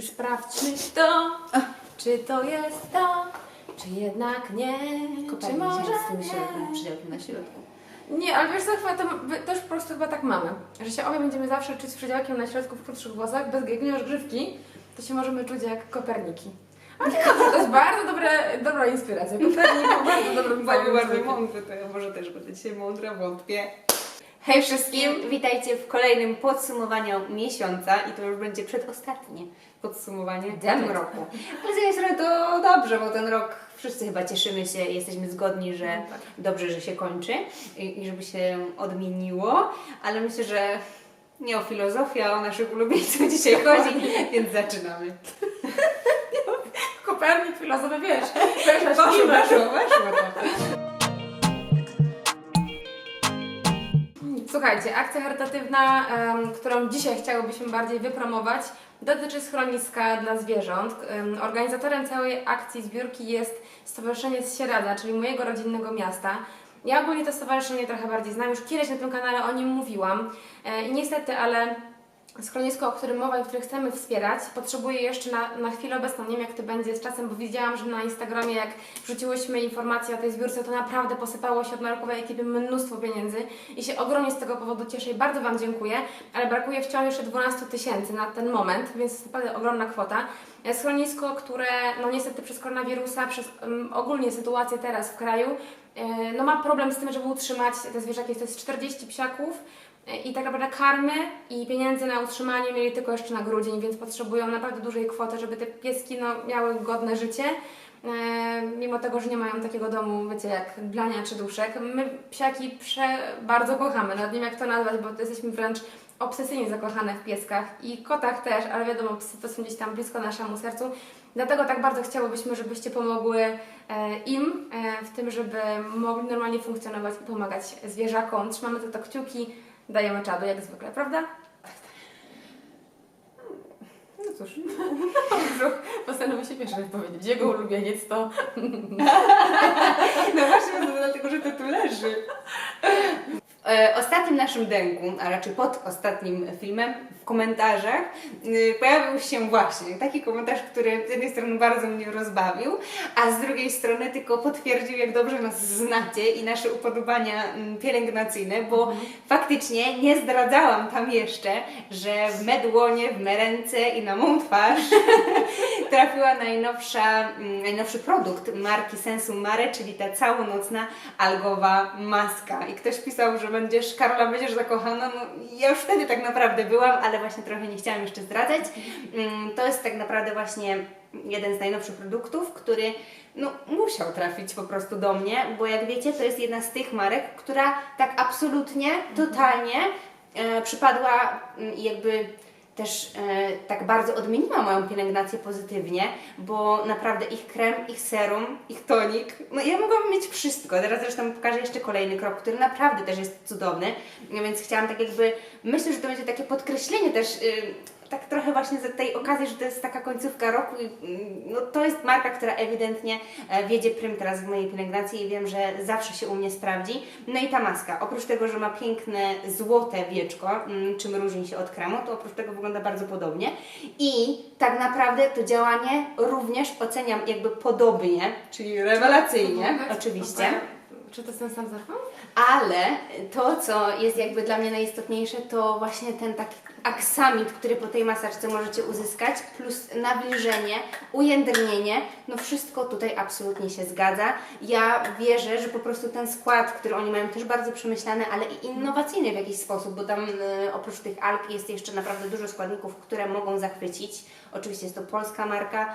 Sprawdźmy to, czy to jest to, czy jednak nie, czy może z tym nie. środkiem, przydziałkiem na środku. Nie, ale wiesz co, chyba to, my też po prostu chyba tak mamy, że się obie będziemy zawsze czuć z przedziałkiem na środku w krótszych włosach, bez jak nie masz grzywki, to się możemy czuć jak Koperniki. Ale nie dobrze, to jest bardzo dobre, dobra inspiracja. Kopernik był bardzo dobrym Bardzo, bardzo mądry, to ja może też będę dzisiaj mądra, wątpię. Hej wszystkim! Witajcie w kolejnym podsumowaniu miesiąca i to już będzie przedostatnie podsumowanie w tym roku. Ale z jednej strony to dobrze, bo ten rok wszyscy chyba cieszymy się, jesteśmy zgodni, że No tak. dobrze, że się kończy i, i żeby się odmieniło, ale myślę, że nie o filozofię, a o naszych ulubieńców dzisiaj chodzi, więc zaczynamy. Kopernik, filozof, wiesz, wiesz, Weszło, weszło, weszło to. Słuchajcie, akcja charytatywna, em, którą dzisiaj chciałybyśmy bardziej wypromować, dotyczy schroniska dla zwierząt. Em, organizatorem całej akcji zbiórki jest Stowarzyszenie z Sieradza, czyli mojego rodzinnego miasta. Ja ogólnie to stowarzyszenie trochę bardziej znam, już kiedyś na tym kanale o nim mówiłam E, niestety, ale schronisko, o którym mowa i które chcemy wspierać, potrzebuje jeszcze na, na chwilę obecną, nie wiem jak to będzie z czasem, bo widziałam, że na Instagramie jak wrzuciłyśmy informacje o tej zbiórce, to naprawdę posypało się od markowej ekipy mnóstwo pieniędzy i się ogromnie z tego powodu cieszę i bardzo Wam dziękuję, ale brakuje wciąż jeszcze 12 tysięcy na ten moment, więc jest naprawdę ogromna kwota. Schronisko, które no niestety przez koronawirusa, przez um, ogólnie sytuację teraz w kraju, e, no ma problem z tym, żeby utrzymać te zwierzaki, to jest 40 psiaków, i tak naprawdę karmy i pieniędzy na utrzymanie mieli tylko jeszcze na grudzień, więc potrzebują naprawdę dużej kwoty, żeby te pieski no, miały godne życie. E, mimo tego, że nie mają takiego domu, wiecie, jak blania czy duszek. My psiaki prze bardzo kochamy, nawet nie wiem jak to nazwać, bo jesteśmy wręcz obsesyjnie zakochane w pieskach i kotach też, ale wiadomo, psy to są gdzieś tam blisko naszemu sercu. Dlatego tak bardzo chciałybyśmy, żebyście pomogły e, im e, w tym, żeby mogli normalnie funkcjonować i pomagać zwierzakom. Trzymamy za to kciuki, dajemy czadu jak zwykle, prawda? No cóż, brzuch postanowił się pierwszy powiedzieć. Jego ulubieniec to No właśnie, to dlatego, że to tu leży. W e, ostatnim naszym dęku, a raczej pod ostatnim filmem, w komentarzach y, pojawił się właśnie taki komentarz, który z jednej strony bardzo mnie rozbawił, a z drugiej strony tylko potwierdził, jak dobrze nas znacie i nasze upodobania mm, pielęgnacyjne, bo faktycznie nie zdradzałam tam jeszcze, że w medłonie, w me ręce i na mą twarz trafiła najnowsza, mm, najnowszy produkt marki Sensu Mare, czyli ta całonocna algowa maska. I ktoś pisał, że będziesz, Karola, będziesz zakochana. No, ja już wtedy tak naprawdę byłam, ale właśnie trochę nie chciałam jeszcze zdradzać. Mm, To jest tak naprawdę właśnie jeden z najnowszych produktów, który no, musiał trafić po prostu do mnie, bo jak wiecie, to jest jedna z tych marek, która tak absolutnie, totalnie e, przypadła mm, jakby też e, tak bardzo odmieniła moją pielęgnację pozytywnie, bo naprawdę ich krem, ich serum, ich tonik, no ja mogłam mieć wszystko. Teraz zresztą pokażę jeszcze kolejny krok, który naprawdę też jest cudowny, więc chciałam tak jakby, myślę, że to będzie takie podkreślenie też y, tak trochę właśnie z tej okazji, że to jest taka końcówka roku i mm, no, to jest marka, która ewidentnie e, wiedzie prym teraz w mojej pielęgnacji i wiem, że zawsze się u mnie sprawdzi. No i ta maska, oprócz tego, że ma piękne złote wieczko, mm, czym różni się od kremu, to oprócz tego wygląda bardzo podobnie i tak naprawdę to działanie również oceniam jakby podobnie, czyli rewelacyjnie oczywiście. Czy to jest ten sam zapach? Ale to, co jest jakby dla mnie najistotniejsze, to właśnie ten taki aksamit, który po tej masażce możecie uzyskać, plus nawilżenie, ujędrnienie, no wszystko tutaj absolutnie się zgadza. Ja wierzę, że po prostu ten skład, który oni mają też bardzo przemyślany, ale i innowacyjny w jakiś sposób, bo tam e, oprócz tych alg jest jeszcze naprawdę dużo składników, które mogą zachwycić. Oczywiście jest to polska marka,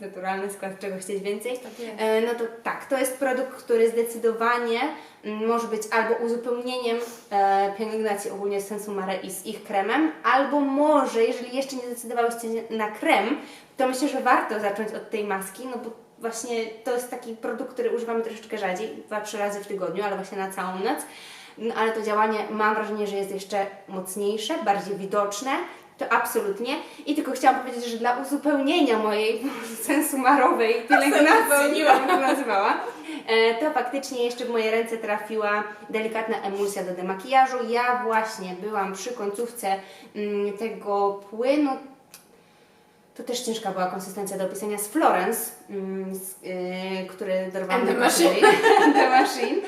naturalny skład, czego chcieć więcej. Tak. E, No to tak, to jest produkt, który zdecydowanie mm, może być albo uzupełnieniem e, pielęgnacji ogólnie Sensu Mare i z ich kremem, albo może, jeżeli jeszcze nie zdecydowałyście na krem, to myślę, że warto zacząć od tej maski, no bo właśnie to jest taki produkt, który używamy troszeczkę rzadziej, dwa, trzy razy w tygodniu, ale właśnie na całą noc. No, ale to działanie mam wrażenie, że jest jeszcze mocniejsze, bardziej widoczne. To absolutnie. I tylko chciałam powiedzieć, że dla uzupełnienia mojej sensumarowej pielęgnacji, bym to nazywała, e, to faktycznie jeszcze w moje ręce trafiła delikatna emulsja do demakijażu. Ja właśnie byłam przy końcówce mm, tego płynu Tu też ciężka była konsystencja do opisania z Florence, mm, z, yy, który dorwałam And the Machine. The Machine.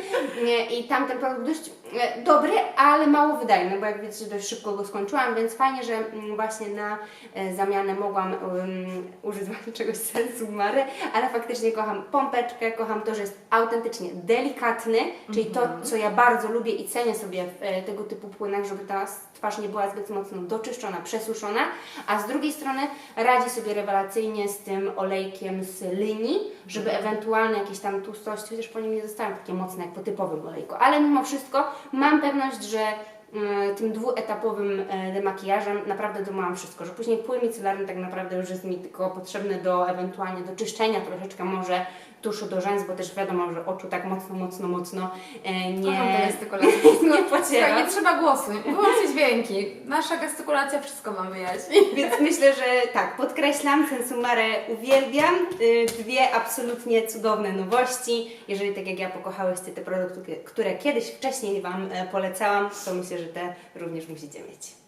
I tamten produkt dość e, dobry, ale mało wydajny, bo jak widzicie dość szybko go skończyłam, więc fajnie, że mm, właśnie na e, zamianę mogłam um, użyć właśnie czegoś sensu mary, ale faktycznie kocham pompeczkę, kocham to, że jest autentycznie delikatny, czyli to, co ja bardzo lubię i cenię sobie w e, tego typu płynach, żeby ta twarz nie była zbyt mocno doczyszczona, przesuszona, a z drugiej strony radzi sobie rewelacyjnie z tym olejkiem z linii, żeby ewentualne jakieś tam tłustości, chociaż po nim nie zostają takie mocne jak po typowym olejku, ale mimo wszystko mam pewność, że mm, tym dwuetapowym e, demakijażem naprawdę domałam wszystko, że później płyn micelarny tak naprawdę już jest mi tylko potrzebny do ewentualnie do czyszczenia troszeczkę może tuszu do rzęs, bo też wiadomo, że oczu tak mocno, mocno, mocno e, nie, Kocham te gestykulacje. nie Słuchaj, pociera. nie trzeba głosu, wyłączyć dźwięki. Nasza gestykulacja wszystko Wam wyjaśni. Więc myślę, że tak, podkreślam, Sensumarę uwielbiam. Y, Dwie absolutnie cudowne nowości. Jeżeli tak jak ja pokochałyście te produkty, które kiedyś wcześniej Wam e, polecałam, to myślę, że te również musicie mieć.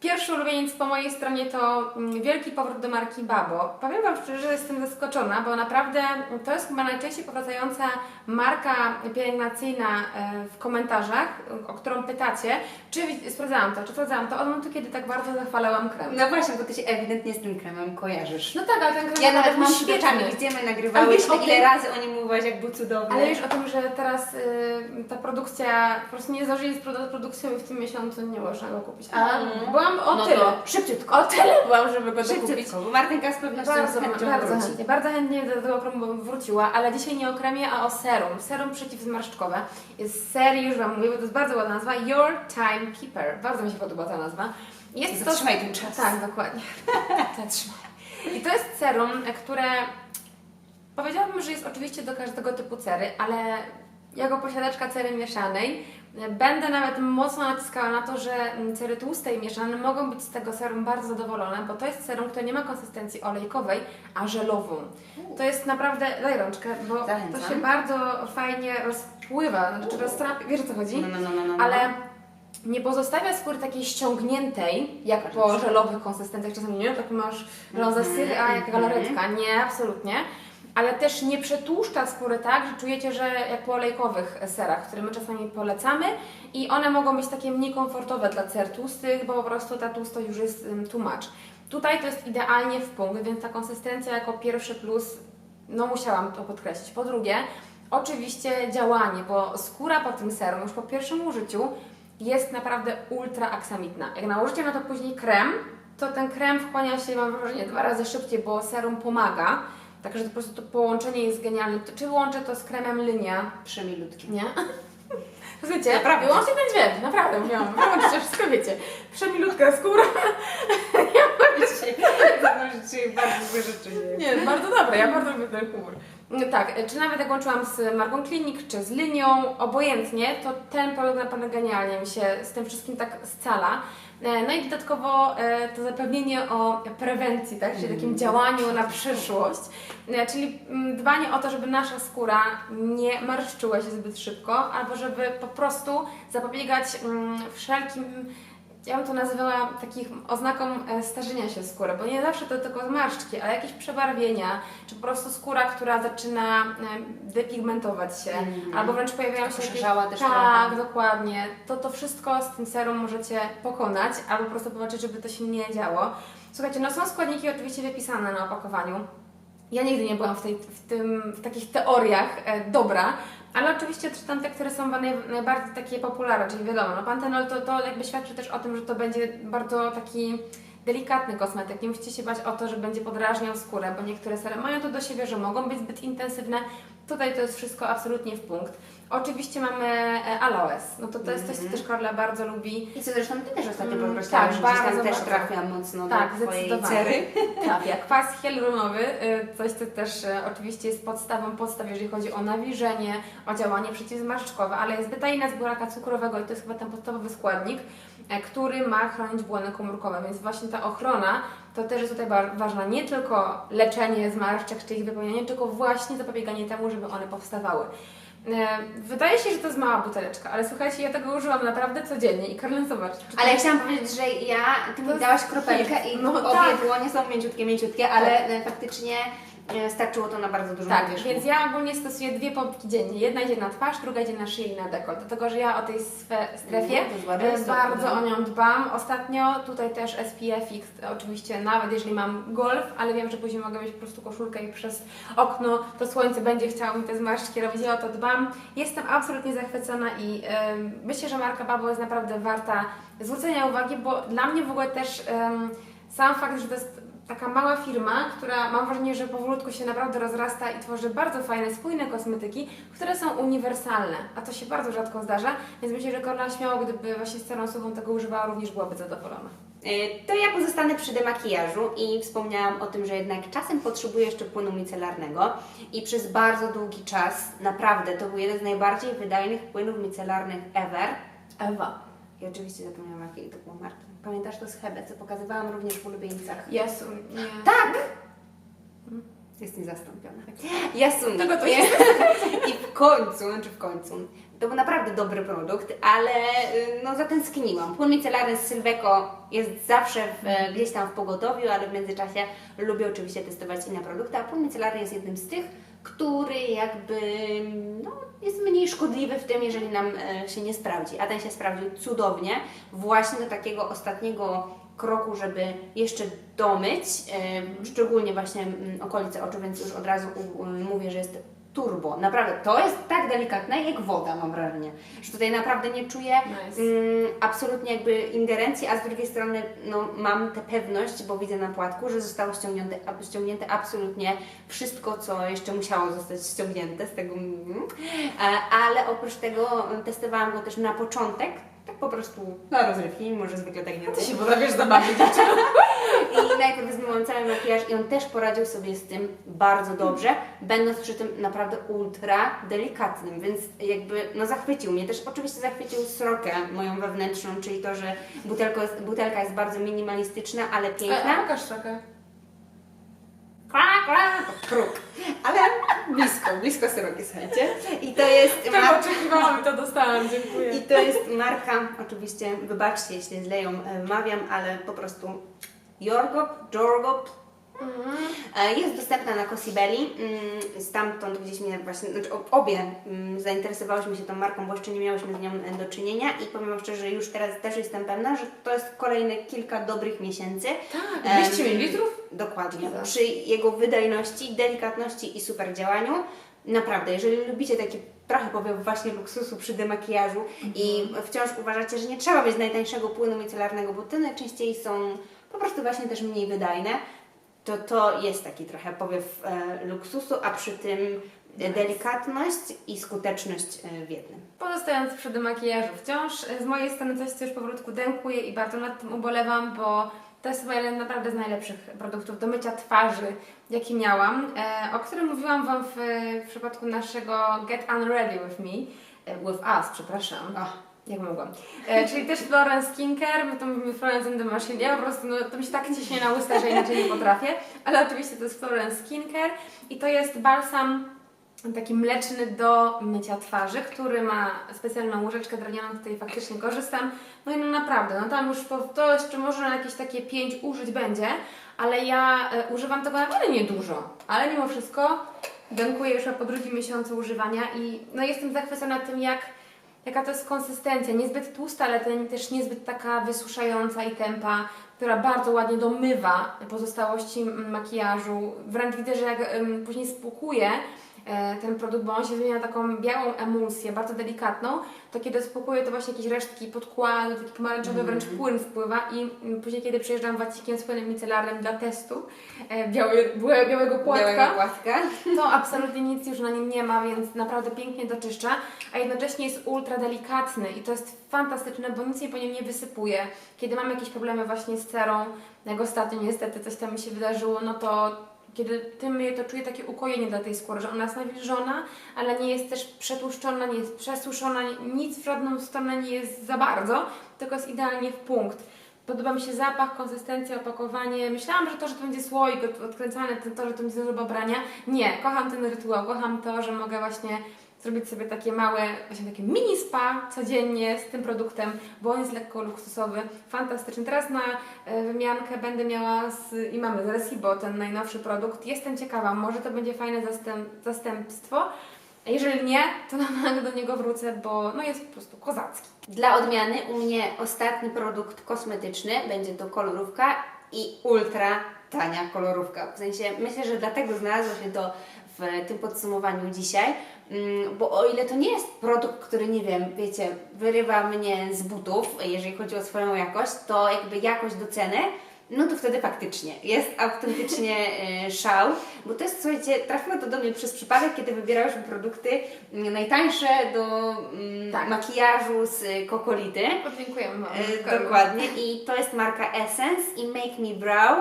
Pierwszy ulubieniec po mojej stronie to mm, wielki powrót do marki Babo. Powiem Wam szczerze, że jestem zaskoczona, bo naprawdę to jest chyba najczęściej powracająca marka pielęgnacyjna e, w komentarzach, o którą pytacie, czy sprawdzałam to, czy sprawdzałam to od momentu, kiedy tak bardzo zachwalałam krem. No właśnie, bo Ty się ewidentnie z tym kremem kojarzysz. No tak, ale ten krem Ja nawet mam oczami, gdzie my nagrywałyśmy, ile tym- razy o nim mówiłaś, jak był cudowny. Ale wiesz o tym, że teraz y, ta produkcja, po prostu nie zdążyli z produ- produkcją i w tym miesiącu nie można go kupić. A Mhm. byłam o no tyle. to szybciutko. O tyle byłam, żeby go dokupić. Szybciutko, bo Martynka z pewnością Bardzo, chęcią bardzo wróci. chętnie, bardzo chętnie do tego kremu bym wróciła, ale dzisiaj nie o kremie, a o serum. Serum przeciwzmarszczkowe. Jest serii, już Wam mówię, bo to jest bardzo ładna nazwa, Your Time Keeper. Bardzo mi się podoba ta nazwa. Jest to... Zatrzymaj ten czas. Tak, dokładnie. Zatrzymaj. I to jest serum, które powiedziałabym, że jest oczywiście do każdego typu cery, ale jako posiadaczka cery mieszanej będę nawet mocno naciskała na to, że mm, cery tłuste i mieszane mogą być z tego serum bardzo zadowolone, bo to jest serum, które nie ma konsystencji olejkowej, a żelową. To jest naprawdę, daj rączkę, bo to Zachęcam. się bardzo fajnie rozpływa, znaczy roztrapia, wiesz o co chodzi? No, no, no, no, no. ale nie pozostawia skóry takiej ściągniętej, jak po żelowych konsystencjach czasami, nie? Tak masz żelą zasyry, a jak galaretka. Nie, absolutnie. Ale też nie przetłuszcza skóry tak, że czujecie, że jak po olejkowych serach, które my czasami polecamy i one mogą być takie mniej komfortowe dla cer tłustych, bo po prostu ta tłustość już jest um, much. Tutaj to jest idealnie w punkt, więc ta konsystencja jako pierwszy plus, no musiałam to podkreślić. Po drugie, oczywiście działanie, bo skóra po tym serum już po pierwszym użyciu jest naprawdę ultra aksamitna. Jak nałożycie na to później krem, to ten krem wchłania się, mam wrażenie, dwa razy szybciej, bo serum pomaga. Także to po prostu to połączenie jest genialne. Czy łączę to z kremem Linia? Przemilutki. Nie? Słuchajcie, Naprawdę. wyłącznie ten dźwięk, naprawdę mówiłam, wyłączcie, wszystko wiecie. Przemilutka skóra. Dzisiaj zanurzyć bardzo złe rzeczy. Nie. Bardzo dobre, ja bardzo lubię ten humor. No Tak, czy nawet jak łączyłam z marką Klinik, czy z linią, obojętnie, to ten produkt naprawdę genialnie mi się z tym wszystkim tak scala. E, No i dodatkowo e, to zapewnienie o prewencji, tak, czyli takim działaniu na przyszłość, E, czyli mm, dbanie o to, żeby nasza skóra nie marszczyła się zbyt szybko, albo żeby po prostu zapobiegać mm, wszelkim ja bym to nazywała takich oznaką e, starzenia się skóry, bo nie zawsze to tylko zmarszczki, ale jakieś przebarwienia, czy po prostu skóra, która zaczyna e, depigmentować się, Mhm. albo wręcz pojawiają się też Tak, trochę. dokładnie. To to wszystko z tym serum możecie pokonać, albo po prostu zobaczyć, żeby to się nie działo. Słuchajcie, no są składniki oczywiście wypisane na opakowaniu. Ja nigdy nie byłam w, tej, w, tym, w takich teoriach e, dobra, ale oczywiście czytam te, które są naj, najbardziej takie popularne, czyli wiadomo, no pantenol to, to jakby świadczy też o tym, że to będzie bardzo taki delikatny kosmetyk. Nie musicie się bać o to, że będzie podrażniał skórę, bo niektóre sery mają to do siebie, że mogą być zbyt intensywne. Tutaj to jest wszystko absolutnie w punkt. Oczywiście mamy e, aloes. No to to jest coś, co też Karla bardzo lubi. I co zresztą Ty też ostatnio Mm, podkreślałaś, tak, że gdzieś tam bardzo, też bardzo. trafia mocno Tak, do Twojej cery. Tak, jak kwas hialuronowy, y, coś co też y, oczywiście jest podstawą podstaw, jeżeli chodzi o nawilżenie, o działanie przeciwzmarszczkowe, ale jest betaina z buraka cukrowego i to jest chyba ten podstawowy składnik, e, który ma chronić błony komórkowe, więc właśnie ta ochrona to też jest tutaj ważna, nie tylko leczenie zmarszczek czy ich wypełnianie, tylko właśnie zapobieganie temu, żeby one powstawały. E, Wydaje się, że to jest mała buteleczka, ale słuchajcie, ja tego używam naprawdę codziennie i Karolyn, zobacz. Ale ja chciałam powiedzieć, że ja, ty mi dałaś kropelkę hit. i No obie tak. dłonie są mięciutkie, mięciutkie, ale e, faktycznie starczyło to na bardzo dużą Tak, powierzchnię. więc ja ogólnie stosuję dwie pompki dziennie. Jedna idzie na twarz, druga idzie na szyję i na dekolt. Dlatego, że ja o tej strefie No, e, bardzo no. o nią dbam. Ostatnio tutaj też SPF oczywiście nawet jeżeli mam golf, ale wiem, że później mogę mieć po prostu koszulkę i przez okno to słońce będzie chciało mi te zmarszczki robić. Ja o to dbam. Jestem absolutnie zachwycona i em, myślę, że marka Babo jest naprawdę warta zwrócenia uwagi, bo dla mnie w ogóle też em, sam fakt, że to jest taka mała firma, która mam wrażenie, że powolutku się naprawdę rozrasta i tworzy bardzo fajne, spójne kosmetyki, które są uniwersalne, a to się bardzo rzadko zdarza, więc myślę, że Korla śmiało, gdyby właśnie z cerą suchą tego używała, również byłaby zadowolona. E, To ja pozostanę przy demakijażu i wspomniałam o tym, że jednak czasem potrzebuję jeszcze płynu micelarnego i przez bardzo długi czas, naprawdę, to był jeden z najbardziej wydajnych płynów micelarnych ever. Ewa. I oczywiście zapomniałam jakiej to było marki. Pamiętasz to z Hebe, co pokazywałam również w ulubieńcach? Jesu, nie. Tak! Jest niezastąpiona. Jasun. Tego to jest. I w końcu, znaczy w końcu, to był naprawdę dobry produkt, ale y, no zatęskniłam. Płyn micelarny z Sylweko jest zawsze w, e, gdzieś tam w pogotowiu, ale w międzyczasie lubię oczywiście testować inne produkty, a płyn micelarny jest jednym z tych, który jakby no, jest mniej szkodliwy w tym, jeżeli nam e, się nie sprawdzi. A ten się sprawdził cudownie, właśnie do takiego ostatniego kroku, żeby jeszcze domyć, e, szczególnie właśnie mm, okolice oczu, więc już od razu mówię, że jest turbo. Naprawdę, to jest tak delikatne jak woda, mam wrażenie, że tutaj naprawdę nie czuję Nice. mm, absolutnie jakby ingerencji, a z drugiej strony no, mam tę pewność, bo widzę na płatku, że zostało ściągnięte, ściągnięte absolutnie wszystko, co jeszcze musiało zostać ściągnięte z tego, mm, ale oprócz tego mm, testowałam go też na początek, tak po prostu na rozrywki, może zwykle tak nie Ty robię. się potrafisz zabawić, dziewczyno. I najpierw zmyłam cały makijaż i on też poradził sobie z tym bardzo dobrze, będąc przy tym naprawdę ultra delikatnym, więc jakby no zachwycił mnie. Też oczywiście zachwycił srokę moją wewnętrzną, czyli to, że butelko jest, butelka jest bardzo minimalistyczna, ale piękna. a pokaż trochę. Kra, kra, to kruk. Ale blisko, blisko sroki, słuchajcie. I to jest Tego oczekiwałam i to dostałam, dziękuję. I to jest marka, oczywiście, wybaczcie, jeśli źle ją e, mawiam, ale po prostu Jorgop, Jorgop. E, Jest dostępna na Cosibelli. Mm, Stamtąd gdzieś mnie właśnie, znaczy obie mm, zainteresowałyśmy się tą marką, bo jeszcze nie miałyśmy z nią do czynienia i powiem Wam szczerze, że już teraz też jestem pewna, że to jest kolejne kilka dobrych miesięcy. Tak, 200 Em, ml? Dokładnie. Za. Przy jego wydajności, delikatności i super działaniu. Naprawdę, jeżeli lubicie taki trochę powiem właśnie luksusu przy demakijażu i wciąż uważacie, że nie trzeba mieć najtańszego płynu micelarnego, bo te najczęściej są po prostu właśnie też mniej wydajne, to to jest taki trochę powiew e, luksusu, a przy tym delikatność i skuteczność e, w jednym. Pozostając przy demakijażu wciąż, e, z mojej strony coś, co już powolutku dękuję i bardzo nad tym ubolewam, bo to jest chyba jeden naprawdę z najlepszych produktów do mycia twarzy, jaki miałam, e, o którym mówiłam Wam w, w przypadku naszego Get Unready With Me, With Us, przepraszam. O, Jak mogłam. E, czyli też Florence Skincare, my to Florence and the Machine. Ja po prostu, no, to mi się tak ciśnie na usta, że inaczej nie potrafię. Ale oczywiście to jest Florence Skincare i to jest balsam taki mleczny do mycia twarzy, który ma specjalną łyżeczkę drewnianą, której faktycznie korzystam. No i no naprawdę, no tam już po, to jeszcze może na jakieś takie pięć użyć będzie, ale ja e, używam tego naprawdę niedużo. Ale mimo wszystko dękuję już po drugim miesiącu używania i no jestem zachwycona tym, jak jaka to jest konsystencja, niezbyt tłusta, ale też niezbyt taka wysuszająca i tępa, która bardzo ładnie domywa pozostałości makijażu. Wręcz widzę, że jak później spłukuje ten produkt, bo on się zmienia na taką białą emulsję, bardzo delikatną, to kiedy spłukuje to właśnie jakieś resztki podkładu, taki pomarańczowy wręcz płyn wpływa i mm, później kiedy przyjeżdżam wacikiem z płynem micelarnym dla testu e, biały, białego płatka, białego płatka. to absolutnie nic już na nim nie ma, więc naprawdę pięknie doczyszcza, a jednocześnie jest ultra delikatny i to jest fantastyczne, bo nic się po nim nie wysypuje. Kiedy mam jakieś problemy właśnie z cerą, jak ostatnio niestety coś tam mi się wydarzyło, no to kiedy tym myję, to czuję takie ukojenie dla tej skóry, że ona jest nawilżona, ale nie jest też przetłuszczona, nie jest przesuszona, nic w żadną stronę nie jest za bardzo, tylko jest idealnie w punkt. Podoba mi się zapach, konsystencja, opakowanie. Myślałam, że to, że to będzie słoik od- odkręcany, to, że to będzie dużo brania. Nie, kocham ten rytuał, kocham to, że mogę właśnie zrobić sobie takie małe, właśnie takie mini spa codziennie z tym produktem, bo on jest lekko luksusowy, fantastyczny. Teraz na e, wymiankę będę miała z, i mamy z Resibo ten najnowszy produkt. Jestem ciekawa, może to będzie fajne zastęp, zastępstwo. Jeżeli nie, to na pewno do niego wrócę, bo no jest po prostu kozacki. Dla odmiany u mnie ostatni produkt kosmetyczny będzie to kolorówka i ultra tania kolorówka. W sensie myślę, że dlatego znalazło się to w tym podsumowaniu dzisiaj, bo o ile to nie jest produkt, który nie wiem, wiecie, wyrywa mnie z butów, jeżeli chodzi o swoją jakość, to jakby jakość do ceny, no to wtedy faktycznie jest autentycznie e, szał, bo to jest, słuchajcie, trafiło to do mnie przez przypadek, kiedy wybierałyśmy produkty mm, najtańsze do mm, Tak. makijażu z e, kokolity. Podziękujemy. E, dokładnie. I to jest marka Essence i Make Me Brow,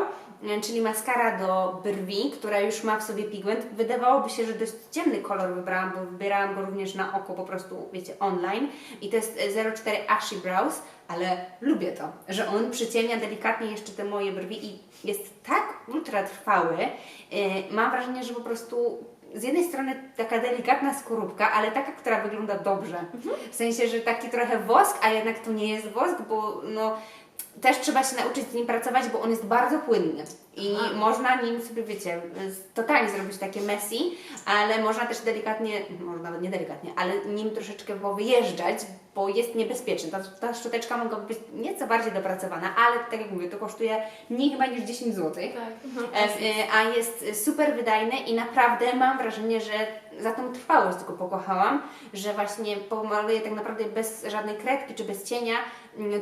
czyli maskara do brwi, która już ma w sobie pigment. Wydawałoby się, że dość ciemny kolor wybrałam, bo wybierałam go również na oko po prostu, wiecie, online. I to jest e, 04 Ashy Brows, ale lubię to, że on przyciemnia delikatnie jeszcze te moje brwi i jest tak ultra trwały. E, Mam wrażenie, że po prostu z jednej strony taka delikatna skorupka, ale taka, która wygląda dobrze. W sensie, że taki trochę wosk, a jednak to nie jest wosk, bo no, też trzeba się nauczyć z nim pracować, bo on jest bardzo płynny. I Aha. można nim sobie, wiecie, totalnie zrobić takie messy, ale można też delikatnie, może nawet nie delikatnie, ale nim troszeczkę wyjeżdżać, bo jest niebezpieczny. Ta, ta szczoteczka mogła być nieco bardziej dopracowana, ale tak jak mówię, to kosztuje mniej chyba niż 10 zł. Tak. E, e, a jest super wydajny i naprawdę mam wrażenie, że za tą trwałość go pokochałam, że właśnie pomaluję tak naprawdę bez żadnej kredki czy bez cienia,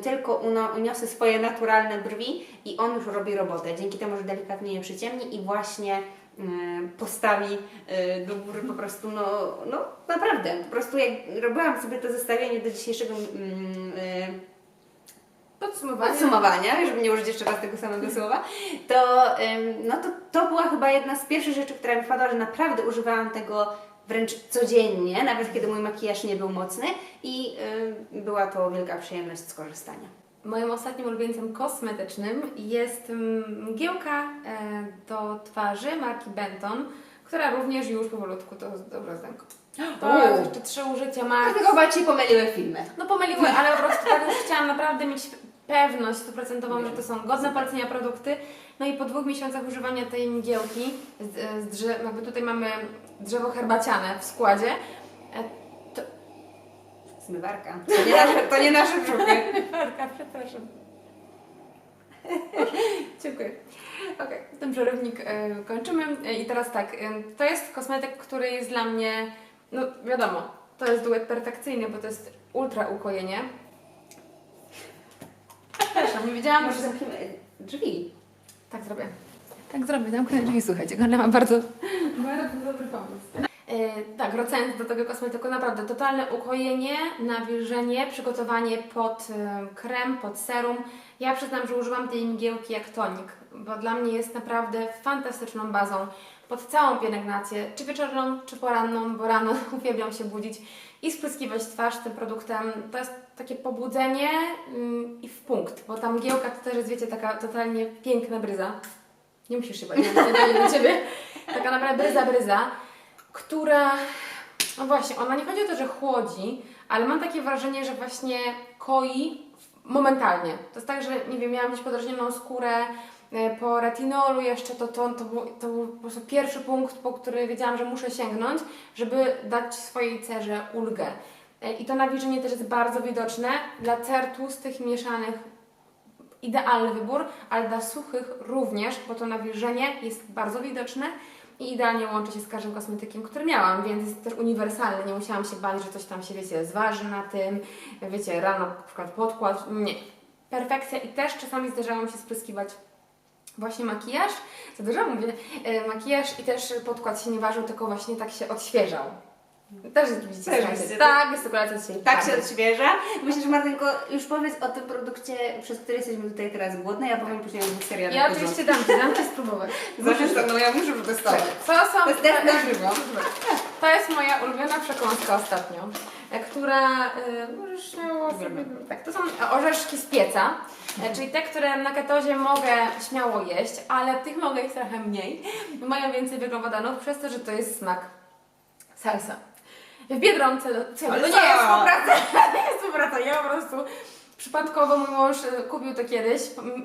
tylko uniosę swoje naturalne brwi i on już robi robotę. Dzięki temu, że delikatnie je przyciemni i właśnie mm, postawi e, do góry po prostu, no, no naprawdę, po prostu jak robiłam sobie to zestawienie do dzisiejszego mm, e, Podsumowanie. podsumowania, żeby nie użyć jeszcze raz tego samego słowa, to, no to, to była chyba jedna z pierwszych rzeczy, która mi wpadła, że naprawdę używałam tego wręcz codziennie, nawet kiedy mój makijaż nie był mocny i ym, była to wielka przyjemność z korzystania. Moim ostatnim ulubieńcem kosmetycznym jest mgiełka e, do twarzy marki Benton, która również już powolutku to dobra zdęko. To jeszcze trzy użycia ma. Dlatego chyba Ci pomyliły filmy. No pomyliły, ale po prostu tak już chciałam naprawdę mieć pewność stuprocentową, że to są godne polecenia produkty. No i po dwóch miesiącach używania tej mgiełki, z, z drze- jakby tutaj mamy drzewo herbaciane w składzie, e. Zmywarka. To nie nasze, to nie nasze brzuchy. Marka, przepraszam. Dziękuję. Okej, ten przerywnik e, kończymy. E, I teraz tak, e, to jest kosmetyk, który jest dla mnie, no wiadomo, to jest duet perfekcyjny, bo to jest ultra ukojenie. Przepraszam, nie wiedziałam, Może że... zamkniemy drzwi. Tak zrobię. Tak zrobię, zamknę drzwi, słuchajcie, ale mam bardzo, bardzo dobry pomysł. E, tak, wracając do tego kosmetyku, naprawdę totalne ukojenie, nawilżenie, przygotowanie pod e, krem, pod serum. Ja przyznam, że używam tej mgiełki jak tonik, bo dla mnie jest naprawdę fantastyczną bazą pod całą pielęgnację, czy wieczorną, czy poranną, bo rano uwielbiam się budzić i spryskiwać twarz tym produktem. To jest takie pobudzenie mm, i w punkt, bo ta mgiełka to też jest, wiecie, taka totalnie piękna bryza. Nie musisz się bać, nie do Ciebie. Taka naprawdę bryza, bryza, która, no właśnie, ona nie chodzi o to, że chłodzi, ale mam takie wrażenie, że właśnie koi momentalnie. To jest tak, że nie wiem, miałam gdzieś podrażnioną skórę e, po retinolu jeszcze, to, to, to, był, to był po prostu pierwszy punkt, po który wiedziałam, że muszę sięgnąć, żeby dać swojej cerze ulgę. E, I to nawilżenie też jest bardzo widoczne. Dla cer tłustych, mieszanych idealny wybór, ale dla suchych również, bo to nawilżenie jest bardzo widoczne i idealnie łączy się z każdym kosmetykiem, który miałam, więc jest też uniwersalny. Nie musiałam się bać, że coś tam się, wiecie, zważy na tym, wiecie, rano na przykład podkład. Nie. Perfekcja i też czasami zdarzało mi się spryskiwać właśnie makijaż, za dużo mówię, e, makijaż i też podkład się nie ważył, tylko właśnie tak się odświeżał. Też widzicie, Też widzicie, tak, gestykulacja się Tak się odświeża. Myślę, że Martynko, już powiedz o tym produkcie, przez który jesteśmy tutaj teraz głodne. Ja powiem później o dwóch serialach. Ja oczywiście dam Ci, dam Ci spróbować. Zresztą, no ja muszę przetestować. Co są... To jest test na żywo. To jest moja ulubiona przekąska ostatnio, e, która e, możesz śmiało sobie... Tak, to są orzeszki z pieca, e, czyli te, które na ketozie mogę śmiało jeść, ale tych mogę jeść trochę mniej. Mają więcej węglowodanów przez to, że to jest smak salsa. W Biedronce, no, co, Ale to nie co? jest współpraca, nie jest współpraca, ja po prostu przypadkowo mój mąż e, kupił to kiedyś,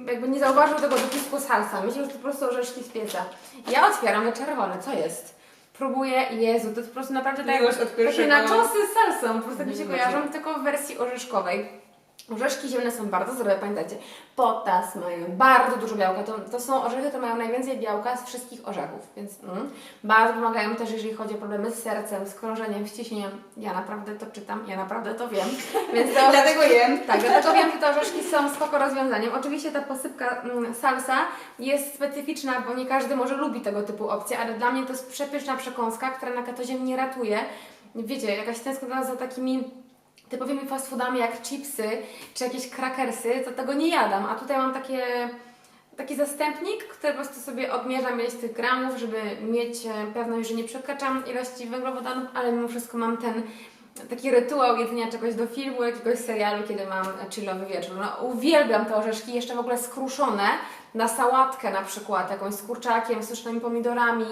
jakby nie zauważył tego dopisku salsa, myślał, że to po prostu orzeszki z pieca. Ja otwieram te czerwone, co jest? Próbuję, Jezu, to po prostu naprawdę tak, Miłość od takie pierwszego- naczosy z salsą, po prostu tak mi się kojarzą, tylko w wersji orzeszkowej. Orzeszki ziemne są bardzo zdrowe, pamiętajcie. Potas mają bardzo dużo białka. To, to są orzechy, które mają najwięcej białka z wszystkich orzechów, więc mm, bardzo pomagają też, jeżeli chodzi o problemy z sercem, z krążeniem, z ciśnieniem. Ja naprawdę to czytam, ja naprawdę to wiem. Więc te Dlatego jem. tak, dlatego wiem, że te orzeszki są spoko rozwiązaniem. Oczywiście ta posypka mm, salsa jest specyficzna, bo nie każdy może lubi tego typu opcje, ale dla mnie to jest przepyszna przekąska, która na ketozie mnie ratuje. Wiecie, jakaś tęsknota za takimi typowymi fast foodami jak chipsy czy jakieś krakersy, to tego nie jadam. A tutaj mam takie, taki zastępnik, który po prostu sobie odmierzam ileś tych gramów, żeby mieć e, pewność, że nie przekraczam ilości węglowodanów, ale mimo wszystko mam ten taki rytuał jedzenia czegoś do filmu, jakiegoś serialu, kiedy mam chillowy wieczór. No, uwielbiam te orzeszki, jeszcze w ogóle skruszone na sałatkę na przykład, jakąś z kurczakiem, z suszonymi pomidorami.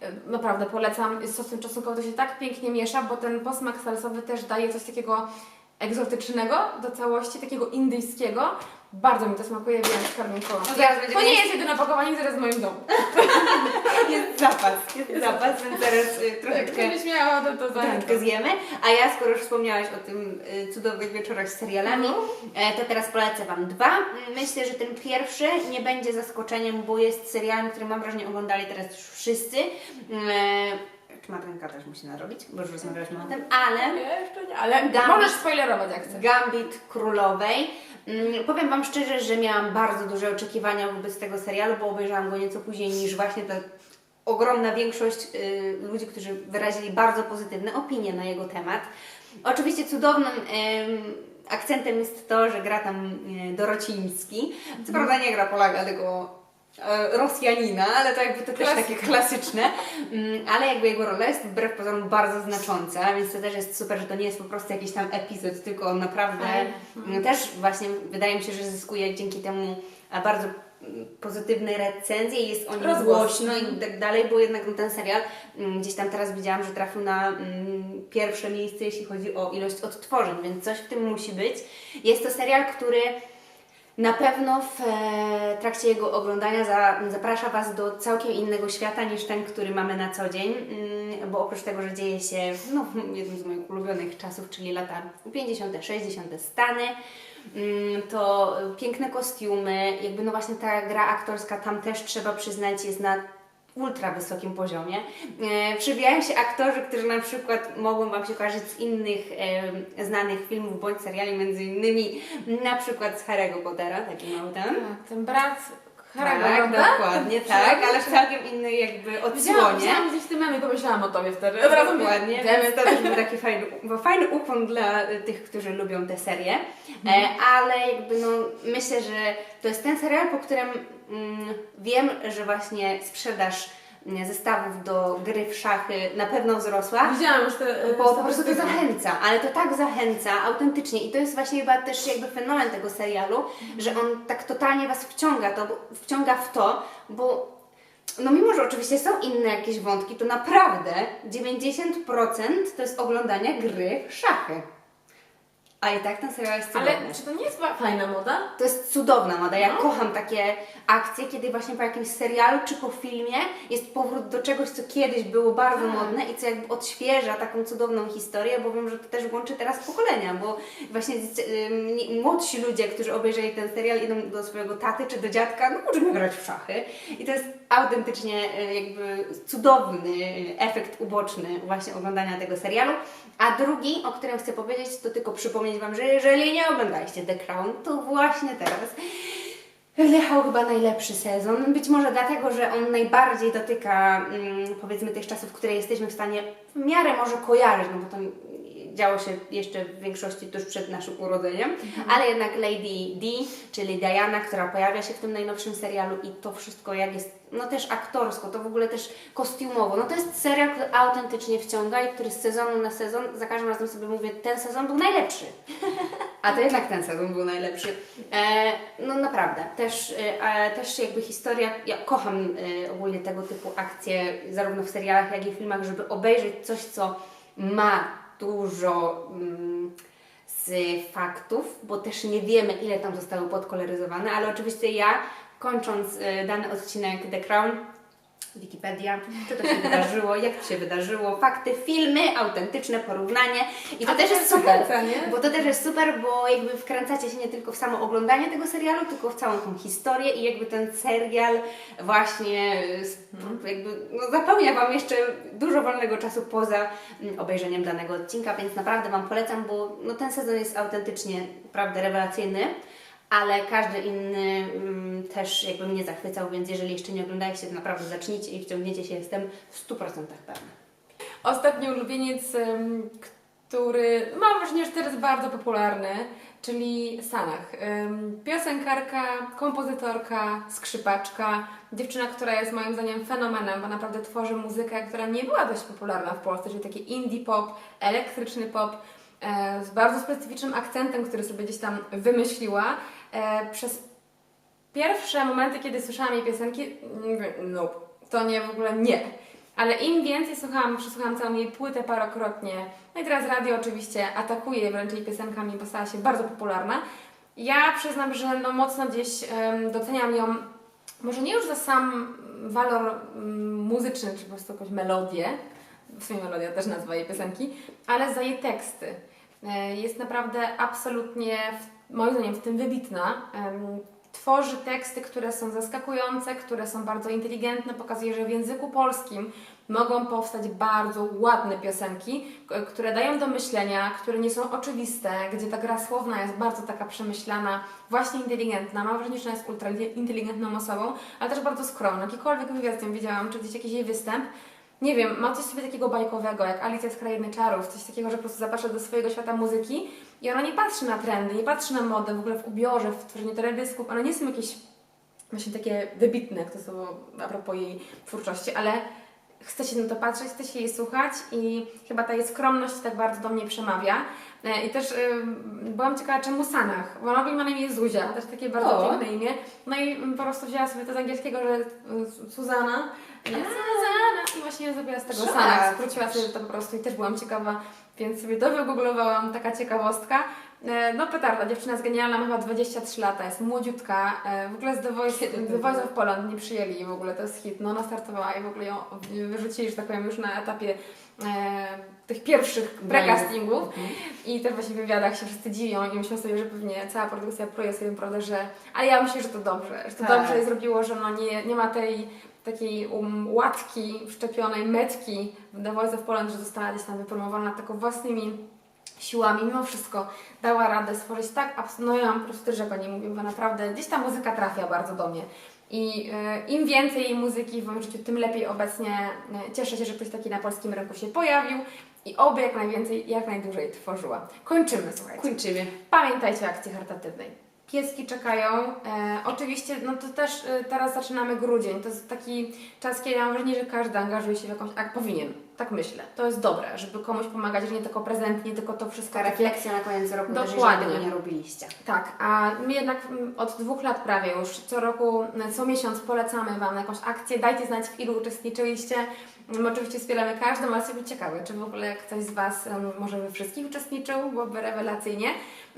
E, Naprawdę polecam. Z sosem czosnkowym to się tak pięknie miesza, bo ten posmak salsowy też daje coś takiego egzotycznego do całości, takiego indyjskiego. Bardzo mi to smakuje, więc Karminko. No To nie jest jedyne opakowanie, które jest w moim domu. Jest zapas, jest zapas, więc teraz y, troszeczkę Gdybyś miała, to, to zachęcam. zjemy. A ja, skoro już wspomniałaś o tym y, cudownych wieczorach z serialami, e, to teraz polecę Wam dwa. Mm, Myślę, że ten pierwszy nie będzie zaskoczeniem, bo jest serialem, który mam wrażenie oglądali teraz już wszyscy. E, Czy Marlenka też musi narobić, bo już rozmawialiśmy o tym, ale... Nie, jeszcze nie, ale Gambit. możesz spoilerować jak chcesz. Gambit Królowej. Mm, Powiem Wam szczerze, że miałam bardzo duże oczekiwania wobec tego serialu, bo obejrzałam go nieco później niż właśnie ta ogromna większość y, ludzi, którzy wyrazili bardzo pozytywne opinie na jego temat. Oczywiście cudownym em, akcentem jest to, że gra tam y, Dorociński. Co prawda nie gra Polaka, tylko e, Rosjanina, ale to jakby to też Klasyka. takie klasyczne, Mm, ale jakby jego rola jest wbrew pozorom bardzo znacząca, więc to też jest super, że to nie jest po prostu jakiś tam epizod, tylko on naprawdę mm, też właśnie wydaje mi się, że zyskuje dzięki temu a, bardzo pozytywne recenzje i jest o nim Rozgłos. głośno i tak dalej, bo jednak ten serial mm, gdzieś tam teraz widziałam, że trafił na mm, pierwsze miejsce, jeśli chodzi o ilość odtworzeń, więc coś w tym musi być. Jest to serial, który na pewno w e, trakcie jego oglądania za, zaprasza Was do całkiem innego świata niż ten, który mamy na co dzień, mm, bo oprócz tego, że dzieje się no, w jednym z moich ulubionych czasów, czyli lata 50., 60. Stany, to piękne kostiumy, jakby no właśnie ta gra aktorska tam też trzeba przyznać jest na ultra wysokim poziomie. E, przybijają się aktorzy, którzy na przykład mogą Wam się kojarzyć z innych e, znanych filmów bądź seriali, między innymi na przykład z Harry'ego Pottera, taki mały tam. Tak, ten brat Tak, prawda? dokładnie, tak, ale w całkiem innej jakby odsłonie. widziałam gdzieś tym memie, pomyślałam o Tobie wtedy. Od razu mówię, Dokładnie, to też był taki fajny, bo fajny ukłon dla y, tych, którzy lubią tę serię, e, Mhm. ale jakby no myślę, że to jest ten serial, po którym mm, wiem, że właśnie sprzedaż zestawów do gry w szachy na pewno wzrosła. Widziałam już te... e, Bo po prostu to zachęca, ale to tak zachęca autentycznie i to jest właśnie chyba też jakby fenomen tego serialu, że on tak totalnie Was wciąga, to, wciąga w to, bo no mimo, że oczywiście są inne jakieś wątki, to naprawdę 90% to jest oglądanie gry w szachy. A i tak ten serial jest cudowny. Ale czy to nie jest fajna moda? To jest cudowna moda. Ja No. kocham takie akcje, kiedy właśnie po jakimś serialu czy po filmie jest powrót do czegoś, co kiedyś było bardzo Tak. modne i co jakby odświeża taką cudowną historię, bo wiem, że to też łączy teraz pokolenia, bo właśnie nie- młodsi ludzie, którzy obejrzeli ten serial, idą do swojego taty czy do dziadka, no uczymy grać w szachy. I to jest autentycznie y, jakby cudowny efekt uboczny właśnie oglądania tego serialu. A drugi, o którym chcę powiedzieć, to tylko przypomnieć Wam, że jeżeli nie oglądaliście The Crown, to właśnie teraz wjechał chyba najlepszy sezon. Być może dlatego, że on najbardziej dotyka mm, powiedzmy tych czasów, które jesteśmy w stanie w miarę może kojarzyć, no bo to działo się jeszcze w większości tuż przed naszym urodzeniem, ale jednak Lady D, czyli Diana, która pojawia się w tym najnowszym serialu i to wszystko jak jest, no też aktorsko, to w ogóle też kostiumowo, no to jest serial, który autentycznie wciąga i który z sezonu na sezon, za każdym razem sobie mówię, ten sezon był najlepszy. A to jednak ten sezon był najlepszy. E, no naprawdę, też, e, też jakby historia, ja kocham e, ogólnie tego typu akcje, zarówno w serialach, jak i w filmach, żeby obejrzeć coś, co ma dużo mm, z faktów, bo też nie wiemy, ile tam zostało podkoloryzowane, ale oczywiście ja, kończąc y, dany odcinek The Crown, Wikipedia, co to się wydarzyło, jak to się wydarzyło, fakty, filmy, autentyczne porównanie i to A też to jest super, nie? bo to też jest super, bo jakby wkręcacie się nie tylko w samo oglądanie tego serialu, tylko w całą tą historię i jakby ten serial właśnie y, sp- jakby no, zapełnia Wam jeszcze dużo wolnego czasu poza mm, obejrzeniem danego odcinka, więc naprawdę Wam polecam, bo no, ten sezon jest autentycznie naprawdę rewelacyjny. Ale każdy inny mm, też jakby mnie zachwycał, więc jeżeli jeszcze nie oglądaliście, to naprawdę zacznijcie i wciągniecie się, jestem w 100% pewna. Ostatni ulubieniec, który mam wrażenie, że teraz bardzo popularny, czyli Sanach. Piosenkarka, kompozytorka, skrzypaczka, dziewczyna, która jest moim zdaniem fenomenem, bo naprawdę tworzy muzykę, która nie była dość popularna w Polsce, czyli taki indie pop, elektryczny pop, z bardzo specyficznym akcentem, który sobie gdzieś tam wymyśliła. E, Przez pierwsze momenty, kiedy słyszałam jej piosenki, no, to nie, w ogóle nie. Ale im więcej słuchałam, przesłuchałam całą jej płytę parokrotnie, no i teraz radio oczywiście atakuje wręcz jej piosenkami, bo stała się bardzo popularna. Ja przyznam, że no mocno gdzieś doceniam ją, może nie już za sam walor mm, muzyczny, czy po prostu jakąś melodię, w sumie melodia też nazwa jej piosenki, ale za jej teksty. E, Jest naprawdę absolutnie, moim zdaniem, w tym wybitna. Tworzy teksty, które są zaskakujące, które są bardzo inteligentne, pokazuje, że w języku polskim mogą powstać bardzo ładne piosenki, które dają do myślenia, które nie są oczywiste, gdzie ta gra słowna jest bardzo taka przemyślana, właśnie inteligentna. Mam wrażenie, że ona jest ultra inteligentną osobą, ale też bardzo skromna. Jakikolwiek wywiad z nią widziałam, czy gdzieś jakiś jej występ, nie wiem, ma coś sobie takiego bajkowego, jak Alicja z Krainy Czarów, coś takiego, że po prostu zaprasza do swojego świata muzyki i ona nie patrzy na trendy, nie patrzy na modę, w ogóle w ubiorze, w tworzeniu teledysków, one nie są jakieś właśnie takie wybitne, jak to słowo a propos jej twórczości, ale chce się na to patrzeć, chce się jej słuchać i chyba ta jej skromność tak bardzo do mnie przemawia. E, I też ym, byłam ciekawa, czemu Sanach, bo ona ma na imię Zuzia, też takie bardzo O. piękne imię. No i po prostu wzięła sobie to z angielskiego, że y, Suzana, i właśnie zrobiła z tego. Sanach, skróciła sobie to po prostu i też byłam ciekawa, więc sobie to wygooglowałam, taka ciekawostka. E, No petarda, dziewczyna jest genialna, ma chyba 23 lata, jest młodziutka, e, w ogóle z The Voice, The Voice of Poland nie przyjęli jej w ogóle, to jest hit, no ona startowała i w ogóle ją wyrzucili, że tak powiem, już na etapie e, tych pierwszych precastingów i też właśnie w wywiadach się wszyscy dziwią i myślą sobie, że pewnie cała produkcja pluje sobie prawdę, że ale ja myślę, że to dobrze, że to Tak. dobrze zrobiło, że no nie, nie ma tej takiej um, łatki wszczepionej metki w The Voice of Poland, że została gdzieś tam wypromowana tylko własnymi siłami, mimo wszystko dała radę stworzyć tak, no ja mam po prostu też, niej mówię, bo naprawdę gdzieś ta muzyka trafia bardzo do mnie. I y, im więcej jej muzyki w moim życiu, tym lepiej obecnie y, cieszę się, że ktoś taki na polskim rynku się pojawił i oby jak najwięcej, jak najdłużej tworzyła. Kończymy, słuchajcie. Kończymy. Pamiętajcie o akcji charytatywnej. Pieski czekają. E, oczywiście, no to też e, teraz zaczynamy grudzień. To jest taki czas, kiedy mam wrażenie, że każdy angażuje się w jakąś akcję. Powinien, tak myślę. To jest dobre, żeby komuś pomagać, że nie tylko prezent, nie tylko to wszystko. Takie- refleksja na koniec roku, Dokładnie. tego nie robiliście. tak, a my jednak mm, od dwóch lat prawie już co roku, mm, co miesiąc polecamy Wam jakąś akcję. Dajcie znać, w ilu uczestniczyliście. My oczywiście wspieramy każdą, ale sobie ciekawe, czy w ogóle ktoś z Was może we wszystkich uczestniczył, byłoby rewelacyjnie.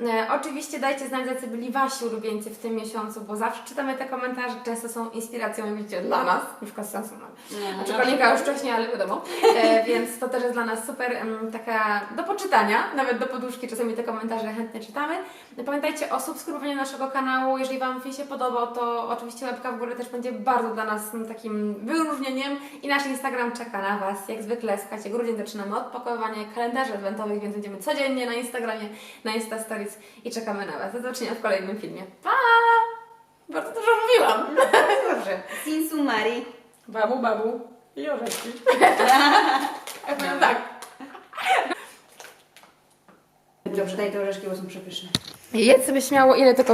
E, oczywiście dajcie znać, jacy byli Wasi ulubieńcy w tym miesiącu, bo zawsze czytamy te komentarze, często są inspiracją, widzicie, dla nas, już sensu Nie, znaczy już wcześniej, ale wiadomo. E, więc to też jest dla nas super taka do poczytania, nawet do poduszki czasami te komentarze chętnie czytamy. Pamiętajcie o subskrybowaniu naszego kanału. Jeżeli Wam film się podobał, to oczywiście łapka w górę też będzie bardzo dla nas takim wyróżnieniem i nasz Instagram czeka na Was. Jak zwykle, słuchajcie, grudzień zaczynamy od pakowania kalendarzy adwentowych, więc będziemy codziennie na Instagramie, na Insta Stories i czekamy na Was. Do zobaczenia w kolejnym filmie. Pa! Bardzo dużo mówiłam. Dobrze. Sin sumari. Babu, babu i orzeszki. Ja powiem tak. Dobrze, daj te orzeszki, bo są przepyszne. Jedz sobie śmiało ile tylko